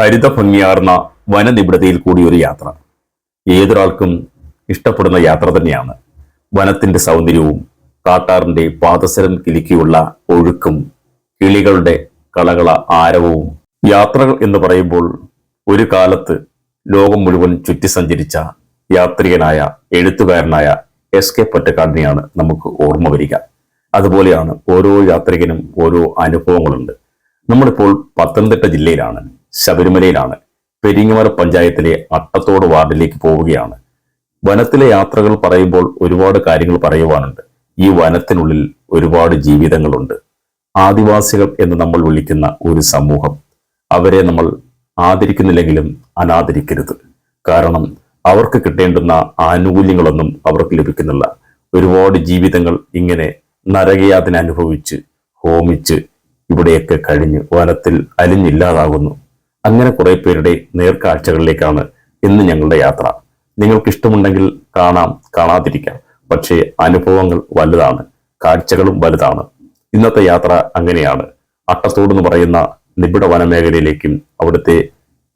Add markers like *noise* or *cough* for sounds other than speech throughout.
ഹരിത ഭംഗിയാർന്ന വനനിബിഡതയിൽ കൂടി ഒരു യാത്ര. ഏതൊരാൾക്കും ഇഷ്ടപ്പെടുന്ന യാത്ര തന്നെയാണ്. വനത്തിന്റെ സൗന്ദര്യവും കാട്ടാറിന്റെ പാദസരം കിലുക്കിയുള്ള ഒഴുക്കും കിളികളുടെ കളകള ആരവവും. യാത്രകൾ എന്ന് പറയുമ്പോൾ ഒരു കാലത്ത് ലോകം മുഴുവൻ ചുറ്റി സഞ്ചരിച്ച യാത്രികനായ എഴുത്തുകാരനായ എസ് കെ പൊറ്റക്കാടിനെയാണ് നമുക്ക് ഓർമ്മ വരിക. അതുപോലെയാണ് ഓരോ യാത്രികനും ഓരോ അനുഭവങ്ങളുണ്ട്. നമ്മളിപ്പോൾ പത്തനംതിട്ട ജില്ലയിലാണ്. ശബരിമലയിലാണ്. പെരിങ്ങമല പഞ്ചായത്തിലെ അട്ടത്തോട് വാർഡിലേക്ക് പോവുകയാണ്. വനത്തിലെ യാത്രകൾ പറയുമ്പോൾ ഒരുപാട് കാര്യങ്ങൾ പറയുവാനുണ്ട്. ഈ വനത്തിനുള്ളിൽ ഒരുപാട് ജീവിതങ്ങളുണ്ട്. ആദിവാസികൾ എന്ന് നമ്മൾ വിളിക്കുന്ന ഒരു സമൂഹം. അവരെ നമ്മൾ ആദരിക്കുന്നില്ലെങ്കിലും അനാദരിക്കരുത്. കാരണം അവർക്ക് കിട്ടേണ്ടുന്ന ആനുകൂല്യങ്ങളൊന്നും അവർക്ക് ലഭിക്കുന്നില്ല. ഒരുപാട് ജീവിതങ്ങൾ ഇങ്ങനെ നരകയാതന അനുഭവിച്ച് ഹോമിച്ച് ഇവിടെയൊക്കെ കഴിഞ്ഞ് വനത്തിൽ അലിഞ്ഞില്ലാതാകുന്നു അങ്ങനെ കുറെ പേരുടെ നേർക്കാഴ്ചകളിലേക്കാണ് ഇന്ന് ഞങ്ങളുടെ യാത്ര. നിങ്ങൾക്ക് ഇഷ്ടമുണ്ടെങ്കിൽ കാണാം കാണാതിരിക്കാം. പക്ഷേ അനുഭവങ്ങൾ വലുതാണ് കാഴ്ചകളും വലുതാണ്. ഇന്നത്തെ യാത്ര അങ്ങനെയാണ്. അട്ടത്തോട് എന്ന് പറയുന്ന നിബിഡ വനമേഖലയിലേക്കും അവിടുത്തെ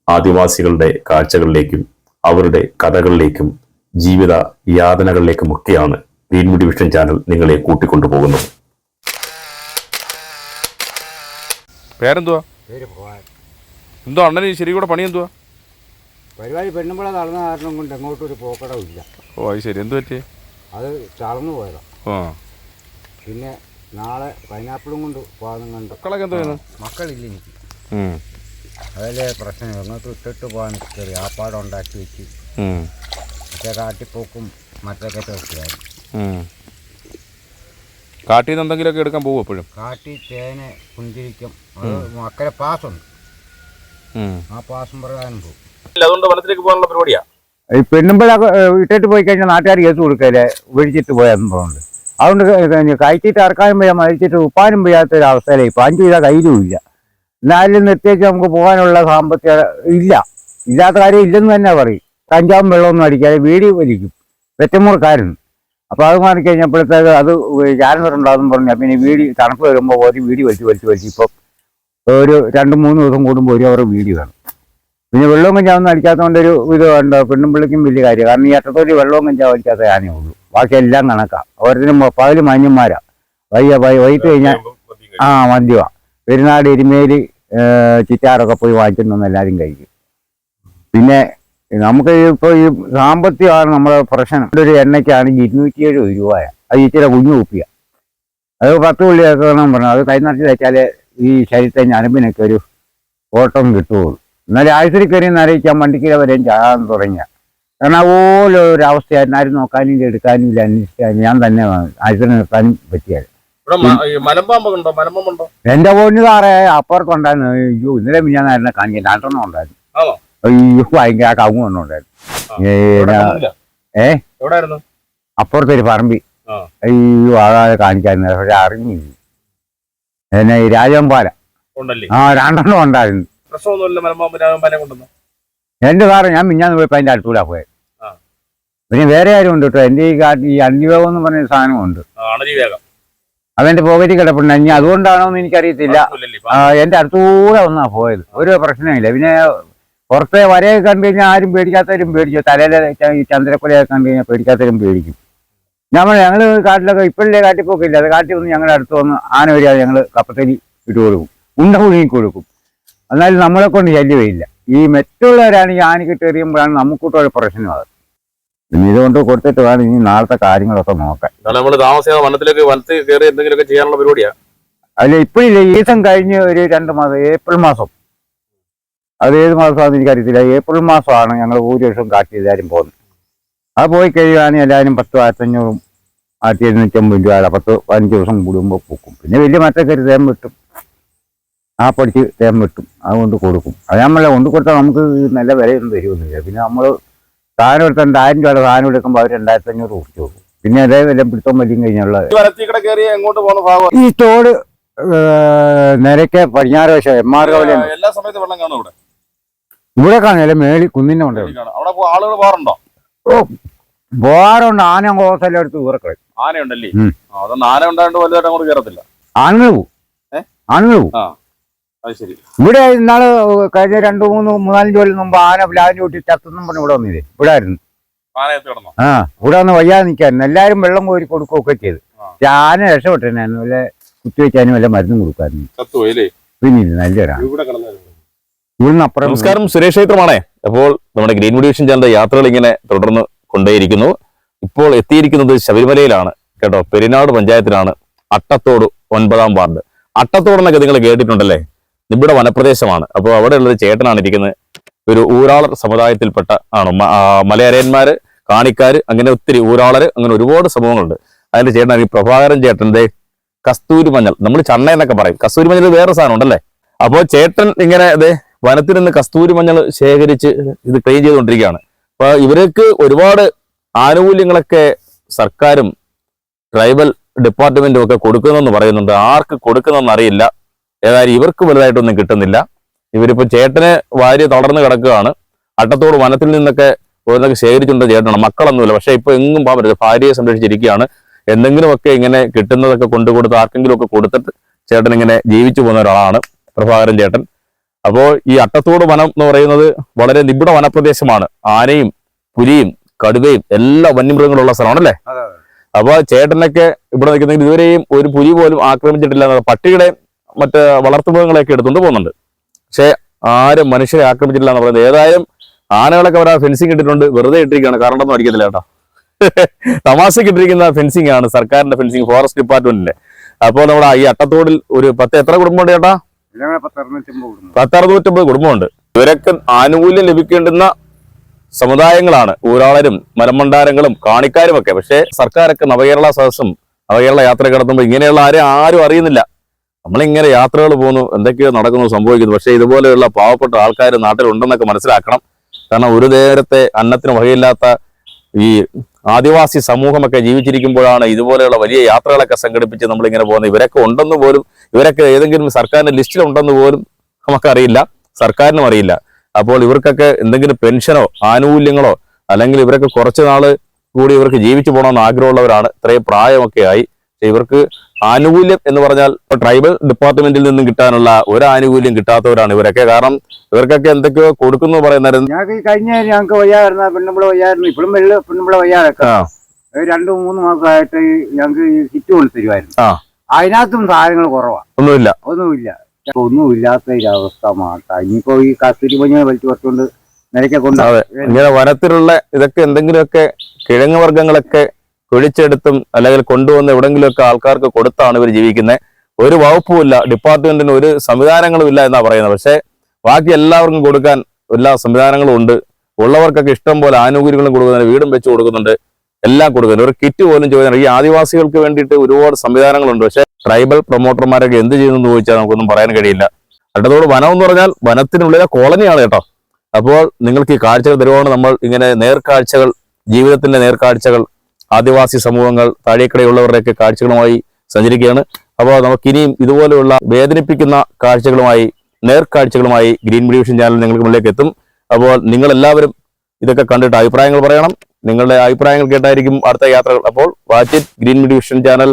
ആദിവാസികളുടെ കാഴ്ചകളിലേക്കും അവരുടെ കഥകളിലേക്കും ജീവിത യാതനകളിലേക്കും ഒക്കെയാണ് ഗ്രീൻമുടി വിഷൻ ചാനൽ നിങ്ങളെ കൂട്ടിക്കൊണ്ടുപോകുന്നത്. പേരെന്തുവാ? പേര് എന്തോ അണ്ണന് ശരി കൂടെ പണി എന്തുവാ? പരിപാടി പെണ്ണുമ്പള തളർന്ന കാരണം കൊണ്ട് എങ്ങോട്ടൊരു പോക്കടവും ഇല്ല. ഓ അത് ശരി. എന്തു പറ്റി? അത് തളർന്നു പോയതാ. ആ. പിന്നെ നാളെ പൈനാപ്പിളും കൊണ്ട് പോകാനും കണ്ട്. മക്കളൊക്കെ എന്തോ മക്കളില്ല എനിക്ക്. അതല്ലേ പ്രശ്നം എങ്ങോട്ട് ഇട്ടിട്ട് പോകാൻ കയറി ആപ്പാടം ഉണ്ടാക്കി വെച്ച്. മറ്റേ കാട്ടിപ്പോക്കും മറ്റൊക്കെ ഉം. കാട്ടിൽ നിന്ന് എന്തെങ്കിലുമൊക്കെ എടുക്കാൻ പോകും എപ്പോഴും? കാട്ടി തേനെ പുഞ്ചിരിക്കും. അക്കരെ മക്കളെ പാസ്സുണ്ട്. ആ പാസ്സും പ്രകാരം പോകും. അതുകൊണ്ട് വനത്തിലേക്ക് പോകാനുള്ള പരിപാടിയാ? ഈ പെണ്ണുമ്പഴ ഇട്ടിട്ട് പോയി കഴിഞ്ഞാൽ നാട്ടുകാർ കേസ് കൊടുക്കല്ലേ ഒഴിച്ചിട്ട് പോയെന്ന് പോകുന്നുണ്ട് അതുകൊണ്ട് കയറ്റിട്ട് ഇറക്കാനും വയ്യ മരിച്ചിട്ട് ഉപ്പാനും വയ്യാത്ത ഒരു അവസ്ഥയിലായി ഇപ്പം അഞ്ച് ചെയ്താൽ കയ്യിലും ഇല്ല. എന്നാലും നിർത്തിയേച്ച് നമുക്ക് പോകാനുള്ള സാമ്പത്തിക ഇല്ല. ഇല്ലാത്ത കാര്യം ഇല്ലെന്ന് തന്നെ പറയും. കഞ്ചാവും വെള്ളമൊന്നും അടിക്കാതെ വീടി വലിക്കും. വെറ്റമുറക്കാരുണ്ട് അപ്പോൾ അത് മാറി കഴിഞ്ഞപ്പോഴത്തേക്ക് അത് ക്യാൻസർ പറഞ്ഞു പറഞ്ഞാൽ പിന്നെ വീടി തണുപ്പ് വരുമ്പോൾ ഒരു വീടി വലിച്ച് വലിച്ച് വലിച്ച് ഇപ്പം ഒരു രണ്ട് മൂന്ന് ദിവസം കൂടുമ്പോൾ ഒരു അവർ വീഡിയോ വേണം പിന്നെ വെള്ളവും കഞ്ചാവൊന്നും അടിക്കാത്തതുകൊണ്ട് ഒരു ഇത് ഉണ്ട് പെണ്ണും പിള്ളിക്കും വലിയ കാര്യം കാരണം ഈ അട്ടത്തോടി വെള്ളവും കഞ്ചാവ് അടിക്കാത്ത ആനേ ഉള്ളൂ. ബാക്കിയെല്ലാം കണക്കാം. ഓരോരുത്തരും പകൽ മാന്യന്മാരാ വയ്യ വൈ വൈകിട്ട് കഴിഞ്ഞാൽ ആ മദ്യമാ പെരുന്നാട് എരുമേലി ചിറ്റാറൊക്കെ പോയി വാങ്ങിച്ചിട്ടുണ്ടെന്ന് എല്ലാവരും കഴിക്കും. പിന്നെ നമുക്ക് ഇപ്പോൾ ഈ സാമ്പത്തികമാണ് നമ്മുടെ പ്രശ്നം. ഒരു എണ്ണയ്ക്കാണ് ഇരുന്നൂറ്റി എഴുപത് രൂപയാണ്. അത് ഇച്ചിരി കുഞ്ഞു കുപ്പിയാണ് അത് പത്ത് പുള്ളിയൊക്കെ വേണം പറഞ്ഞു അത് കൈ നിറച്ച് വെച്ചാൽ ഈ ശരീരത്തെ ഞരമ്പിനൊക്കെ ഒരു ഓട്ടം കിട്ടുകയുള്ളൂ. എന്നാലും ആഴ്ചയിൽ കയറി നരയിക്കാൻ വണ്ടിക്കില വരെയും ചാകാൻ തുടങ്ങിയ. കാരണം അതുപോലെ ഒരു അവസ്ഥയായിരുന്നു ആരും നോക്കാനും ഇല്ല എടുക്കാനും ഇല്ല അന്വേഷിക്കാനും ഞാൻ തന്നെ ആഴ്ചയിൽ നിർത്താനും മലമ്പുണ്ടോ എന്റെ പൊന്നു സാറേ അപ്പുറത്തുണ്ടായിരുന്നു അയ്യോ ഇന്നലെ ഞാൻ ആയിരുന്നു കാണിക്കാൻ രണ്ടെണ്ണം ഉണ്ടായിരുന്നു. അയ്യോ ഭയങ്കര കവുങ്ങ് ഒന്നും ഉണ്ടായിരുന്നു. ഏ, അപ്പുറത്തൊരു പറമ്പി. അയ്യോ ആളെ കാണിക്കായിരുന്നു പക്ഷെ അറിഞ്ഞില്ല. എന്നെ ഈ രാജവമ്പാല. ആ രണ്ടെണ്ണം ഉണ്ടായിരുന്നു. എന്റെ സാറ് ഞാൻ മിഞ്ഞാന്ന് പോയപ്പോ അതിന്റെ അടുത്തൂടാ പോയത്. പിന്നെ വേറെ ആരും ഉണ്ട് കേട്ടോ എന്റെ ഈ കാട്ടിൽ ഈ അന്യവേഗം എന്ന് പറഞ്ഞ സാധനമുണ്ട്. ഉണ്ട് വേഗം അതെന്റെ പോക്കറ്റിൽ കിടപ്പുണ്ട്. ഇനി അതുകൊണ്ടാണോ എന്ന് എനിക്കറിയത്തില്ല. എന്റെ അടുത്തൂടെ ഒന്നാ പോയത്. ഒരു പ്രശ്നമില്ല. പിന്നെ പുറത്തെ വരയൊക്കെ കണ്ടു കഴിഞ്ഞാൽ ആരും പേടിക്കാത്തവരും പേടിച്ചു തലയിലെ ചന്ദ്രക്കുലയൊക്കെ കണ്ടു കഴിഞ്ഞാൽ പേടിക്കാത്തവരും പേടിക്കും. നമ്മൾ ഞങ്ങൾ കാട്ടിലൊക്കെ ഇപ്പോഴല്ലേ കാട്ടിപ്പോക്കില്ല. അത് കാട്ടിൽ വന്ന് ഞങ്ങളുടെ അടുത്ത് വന്ന് ആന വരിക ഞങ്ങൾ കപ്പത്തരി ഇട്ട് കൊടുക്കും. ഉണ്ട പുഴുങ്ങി കൊടുക്കും. എന്നാലും നമ്മളെ കൊണ്ട് ശല്യമില്ല. ഈ മറ്റുള്ളവരാണെങ്കിൽ ആനക്കിട്ട് എറിയുമ്പോഴാണ് നമുക്കൂട്ടൊരു അത്. പിന്നെ ഇതുകൊണ്ട് കൊടുത്തിട്ട് വേണം ഇനി നാളത്തെ കാര്യങ്ങളൊക്കെ നോക്കാൻ. നമ്മൾ താമസിയാതെ വനത്തിലേക്ക് വനത്തിൽ കയറി എന്തെങ്കിലുമൊക്കെ ചെയ്യാനുള്ള പരിപാടിയാണ് അല്ല ഇപ്പോഴില്ല ഈ ദിവസം കഴിഞ്ഞ് ഒരു രണ്ട് മാസം ഏപ്രിൽ മാസം. അത് ഏത് മാസമാണെന്ന് എനിക്കറിയത്തില്ല. ഏപ്രിൽ മാസമാണ് ഞങ്ങൾ ഭൂരിപക്ഷം വർഷം കാട്ടി എല്ലാവരും പോകുന്നത്. അത് പോയി കഴിയുകയാണെങ്കിൽ എല്ലാവരും പത്തും ആയിരത്തഞ്ഞൂറും ആയിരത്തി എഴുന്നൂറ്റമ്പത് രൂപ പത്ത് പതിനഞ്ച് ദിവസം കൂടുമ്പോൾ പൂക്കും. പിന്നെ വലിയ മറ്റൊക്കെ തേൻ വെട്ടും. ആ പഠിച്ച് തേൻ വെട്ടും. അതുകൊണ്ട് കൊടുക്കും. അത് നമ്മളെ കൊണ്ട് കൊടുത്താൽ നമുക്ക് നല്ല വിലയൊന്നും തരുമൊന്നുമില്ല പിന്നെ നമ്മൾ സാധനം എടുത്ത് രണ്ടായിരം രൂപയുടെ സാധനം എടുക്കുമ്പോൾ അവർ രണ്ടായിരത്തി അഞ്ഞൂറ് കുറിച്ച് കൊടുക്കും. പിന്നെ അതേ വില പിടുത്തം വലിയ കഴിഞ്ഞുള്ള ഈ തോട് നിരക്കെ പടിഞ്ഞാറ് വശം എം ആർ കവല എല്ലാ സമയത്തും വെള്ളം കാണും ഇവിടെ. ഇവിടെ കാണില്ല മേളി കുന്നിന്റെ ഉണ്ടോ ആളുകൾ പോകാറുണ്ടോ? പോകാറുണ്ട് ആന കോസെല്ലാം എടുത്ത് ഊറക്കളെ ആനയുണ്ടല്ലേ? അതൊന്നും ആന ഉണ്ടായത് വലുതായിട്ട് അങ്ങോട്ട് കയറത്തില്ല ആണുങ്ങൾ പോവും? ആണുങ്ങൾ പോവും. ഇവിടെ ഇന്നാൾ കഴിഞ്ഞ രണ്ടു മൂന്ന് മൂന്നാലഞ്ച് കൊല്ലം മുമ്പ് ആന പ്ലാവിന് കൂട്ടി ചത്തെന്നും പറഞ്ഞു ഇവിടെ വന്നില്ലേ? ഇവിടെ ആയിരുന്നു. ആ ഇവിടെ വന്ന് വയ്യാതെ നിൽക്കായിരുന്നു. എല്ലാരും വെള്ളം കോരി കൊടുക്കുകയൊക്കെ ചെയ്ത്. ആന രക്ഷപ്പെട്ടു വല്ല കുത്തിവെക്കാനും വല്ല മരുന്നും കൊടുക്കായിരുന്നു പിന്നെ നല്ലൊരാണ് ഇവിടെ കിടന്നായിരുന്നു. ഇവിടുന്ന് അപ്പുറം നമസ്കാരം സുരേഷ് ക്ഷേത്രമാണേ അപ്പോൾ നമ്മുടെ ഗ്രീൻ ഡിവിഷൻ ചാനലിന്റെ യാത്രകൾ ഇങ്ങനെ തുടർന്ന് കൊണ്ടേയിരിക്കുന്നു. ഇപ്പോൾ എത്തിയിരിക്കുന്നത് ശബരിമലയിലാണ് കേട്ടോ. പെരിനാട് പഞ്ചായത്തിലാണ് അട്ടത്തോട് ഒൻപതാം വാർഡ്. അട്ടത്തോട് എന്നൊക്കെ നിങ്ങൾ കേട്ടിട്ടുണ്ടല്ലേ? നിബിഡ വനപ്രദേശമാണ്. അപ്പോൾ അവിടെയുള്ളൊരു ചേട്ടനാണ് ഇരിക്കുന്നത്. ഒരു ഊരാളർ സമുദായത്തിൽപ്പെട്ട ആണ്. മലയരയന്മാർ കാണിക്കാർ അങ്ങനെ ഒത്തിരി ഊരാളർ അങ്ങനെ ഒരുപാട് സമൂഹങ്ങളുണ്ട്. അതിന്റെ ചേട്ടനാണ് ഈ പ്രഭാകരൻ ചേട്ടന്റെ കസ്തൂരി മഞ്ഞൾ. നമ്മൾ ചണ്ണ എന്നൊക്കെ പറയും. കസ്തൂരി മഞ്ഞൾ വേറെ സാധനം ഉണ്ടല്ലേ? അപ്പോൾ ചേട്ടൻ ഇങ്ങനെ അതെ വനത്തിൽ നിന്ന് കസ്തൂരി മഞ്ഞൾ ശേഖരിച്ച് ഇത് ക്ലീൻ ചെയ്തുകൊണ്ടിരിക്കുകയാണ്. അപ്പൊ ഇവർക്ക് ഒരുപാട് ആനുകൂല്യങ്ങളൊക്കെ സർക്കാരും ട്രൈബൽ ഡിപ്പാർട്ട്മെന്റും ഒക്കെ കൊടുക്കുന്നെന്ന് പറയുന്നുണ്ട്. ആർക്ക് കൊടുക്കുന്നെന്ന് അറിയില്ല. ഏതായാലും ഇവർക്ക് വലുതായിട്ടൊന്നും കിട്ടുന്നില്ല. ഇവരിപ്പോ ചേട്ടനെ ഭാര്യ തളർന്നു കിടക്കുകയാണ്. അട്ടത്തോട് വനത്തിൽ നിന്നൊക്കെ ഓരോന്നൊക്കെ ശേഖരിച്ചുകൊണ്ട് ചേട്ടനാണ്. മക്കളൊന്നുമില്ല. പക്ഷെ ഇപ്പൊ എങ്ങും പോകാൻ ഭാര്യയെ സംരക്ഷിച്ചിരിക്കുകയാണ്. എന്തെങ്കിലുമൊക്കെ ഇങ്ങനെ കിട്ടുന്നതൊക്കെ കൊണ്ടുകൊടുത്ത് ആർക്കെങ്കിലും ഒക്കെ കൊടുത്തിട്ട് ചേട്ടൻ ഇങ്ങനെ ജീവിച്ചു പോകുന്ന ഒരാളാണ് പ്രഭാകരൻ ചേട്ടൻ. അപ്പോൾ ഈ അട്ടത്തോട് വനം എന്ന് പറയുന്നത് വളരെ നിബിഡ വനപ്രദേശമാണ്. ആനയും പുലിയും കടുവയും എല്ലാ വന്യമൃഗങ്ങളുള്ള സ്ഥലമാണല്ലേ? അപ്പൊ ചേട്ടനൊക്കെ ഇവിടെ നിൽക്കുന്നെങ്കിൽ ഇതുവരെയും ഒരു പുലി പോലും ആക്രമിച്ചിട്ടില്ല പട്ടിയുടെ മറ്റ് വളർത്തുമൃഗങ്ങളെയൊക്കെ എടുത്തുകൊണ്ട് പോകുന്നുണ്ട്. പക്ഷെ ആരും മനുഷ്യരെ ആക്രമിച്ചിട്ടില്ല എന്ന് പറയുന്നത്. ഏതായാലും ആനകളൊക്കെ അവരാ ഫെൻസിങ് ഇട്ടിട്ടുണ്ട്. വെറുതെ ഇട്ടിരിക്കുകയാണ്. കറണ്ടൊന്നും അടിക്കത്തില്ല കേട്ടോ. *laughs* തമാശക്ക് ഇട്ടിരിക്കുന്ന ഫെൻസിങ് ആണ്. സർക്കാരിന്റെ ഫെൻസിങ് ഫോറസ്റ്റ് ഡിപ്പാർട്ട്മെന്റിന്റെ അപ്പോൾ നമ്മുടെ ഈ അട്ടത്തോടിൽ ഒരു പത്ത് എത്ര കുടുംബമുണ്ട് ചേട്ടാ? പത്തറുന്നൂറ്റമ്പത് കുടുംബമുണ്ട്. ഇവരൊക്കെ ആനുകൂല്യം ലഭിക്കേണ്ടുന്ന സമുദായങ്ങളാണ്. ഊരാളരും മലമണ്ടാരങ്ങളും കാണിക്കാരും ഒക്കെ പക്ഷേ സർക്കാരൊക്കെ നവകേരള സദസ്സും നവകേരള യാത്ര കിടത്തുമ്പോൾ ഇങ്ങനെയുള്ള ആരും ആരും അറിയുന്നില്ല. നമ്മളിങ്ങനെ യാത്രകൾ പോകുന്നു എന്തൊക്കെയോ നടക്കുന്നു സംഭവിക്കുന്നു. പക്ഷേ ഇതുപോലെയുള്ള പാവപ്പെട്ട ആൾക്കാർ നാട്ടിലുണ്ടെന്നൊക്കെ മനസ്സിലാക്കണം. കാരണം ഒരു നേരത്തെ അന്നത്തിന് വകയില്ലാത്ത ഈ ആദിവാസി സമൂഹമൊക്കെ ജീവിച്ചിരിക്കുമ്പോഴാണ് ഇതുപോലെയുള്ള വലിയ യാത്രകളൊക്കെ സംഘടിപ്പിച്ച് നമ്മളിങ്ങനെ പോകുന്നത്. ഇവരൊക്കെ ഉണ്ടെന്ന് പോലും ഇവരൊക്കെ ഏതെങ്കിലും സർക്കാരിന്റെ ലിസ്റ്റിൽ ഉണ്ടെന്ന് പോലും നമുക്കറിയില്ല. സർക്കാരിനും അറിയില്ല. അപ്പോൾ ഇവർക്കൊക്കെ എന്തെങ്കിലും പെൻഷനോ ആനുകൂല്യങ്ങളോ അല്ലെങ്കിൽ ഇവരൊക്കെ കുറച്ച് നാൾ കൂടി ഇവർക്ക് ജീവിച്ചു പോകണമെന്ന് ആഗ്രഹമുള്ളവരാണ്. ഇത്രയും പ്രായമൊക്കെ ആയി. ഇവർക്ക് ആനുകൂല്യം എന്ന് പറഞ്ഞാൽ ട്രൈബൽ ഡിപ്പാർട്ട്മെന്റിൽ നിന്നും കിട്ടാനുള്ള ഒരു ആനുകൂല്യം കിട്ടാത്തവരാണ് ഇവരൊക്കെ. കാരണം ഇവർക്കൊക്കെ എന്തൊക്കെയോ കൊടുക്കുന്നു പറയുന്നായിരുന്നു ഞങ്ങൾക്ക് കഴിഞ്ഞ ഞങ്ങൾക്ക് വയ്യായിരുന്നു. പെണ്ണുമ്പിള വയ്യായിരുന്നു. ഇപ്പോഴും വെള്ള പെണ്ണുമ്പിള വയ്യാതൊക്കെ. രണ്ടു മൂന്ന് മാസമായിട്ട് ഞങ്ങൾക്ക് കിറ്റ് കൊണ്ട് തരുമായിരുന്നു. ആ. അതിനകത്തും സാധനങ്ങൾ കുറവാ. ഒന്നുമില്ല. ഒന്നുമില്ല. ഒന്നുമില്ലാത്ത ഒരു അവസ്ഥ മാത്രം. ഇനിയിപ്പോ ഈ കസ്തൂരി മഞ്ഞ വലിച്ചു കുറച്ചുകൊണ്ട് നിലയ്ക്കെ കൊണ്ട്. ഇങ്ങനെ വനത്തിലുള്ള ഇതൊക്കെ എന്തെങ്കിലുമൊക്കെ കിഴങ്ങ് വർഗങ്ങളൊക്കെ കുഴിച്ചെടുത്തും അല്ലെങ്കിൽ കൊണ്ടുവന്ന് എവിടെങ്കിലുമൊക്കെ ആൾക്കാർക്ക് കൊടുത്താണ് ഇവർ ജീവിക്കുന്നത്. ഒരു വകുപ്പുമില്ല ഡിപ്പാർട്ട്മെന്റിന് ഒരു സംവിധാനങ്ങളും ഇല്ല എന്നാ പറയുന്നത്. പക്ഷേ ബാക്കി എല്ലാവർക്കും കൊടുക്കാൻ എല്ലാ സംവിധാനങ്ങളും ഉണ്ട്. ഉള്ളവർക്കൊക്കെ ഇഷ്ടം പോലെ ആനുകൂല്യങ്ങളും കൊടുക്കുന്നുണ്ട് വീടും വെച്ച് കൊടുക്കുന്നുണ്ട് എല്ലാം കൊടുക്കുന്നുണ്ട്. ഒരു കിറ്റ് പോലും ചോദിക്കുന്നുണ്ട് ഈ ആദിവാസികൾക്ക് വേണ്ടിയിട്ട് ഒരുപാട് സംവിധാനങ്ങളുണ്ട്. പക്ഷേ ട്രൈബൽ പ്രൊമോട്ടർമാരൊക്കെ എന്ത് ചെയ്യുന്നു ചോദിച്ചാൽ നമുക്കൊന്നും പറയാൻ കഴിയില്ല. അടുത്തതോട് വനം എന്ന് പറഞ്ഞാൽ വനത്തിനുള്ളിലെ കോളനിയാണ് കേട്ടോ. അപ്പോൾ നിങ്ങൾക്ക് ഈ കാഴ്ചകൾ തരുവാണ് നമ്മൾ ഇങ്ങനെ നേർക്കാഴ്ചകൾ ജീവിതത്തിന്റെ നേർക്കാഴ്ചകൾ ആദിവാസി സമൂഹങ്ങൾ താഴേക്കടയുള്ളവരുടെയൊക്കെ കാഴ്ചകളുമായി സഞ്ചരിക്കുകയാണ്. അപ്പോൾ നമുക്ക് ഇനിയും ഇതുപോലെയുള്ള വേദനിപ്പിക്കുന്ന കാഴ്ചകളുമായി നേർക്കാഴ്ചകളുമായി ഗ്രീൻ ഡിവിഷൻ ചാനൽ നിങ്ങൾക്ക് മുന്നിലേക്ക് എത്തും. അപ്പോൾ നിങ്ങൾ എല്ലാവരും ഇതൊക്കെ കണ്ടിട്ട് അഭിപ്രായങ്ങൾ പറയണം. നിങ്ങളുടെ അഭിപ്രായങ്ങൾ കേട്ടായിരിക്കും അടുത്ത യാത്രകൾ. അപ്പോൾ watch it green division channel.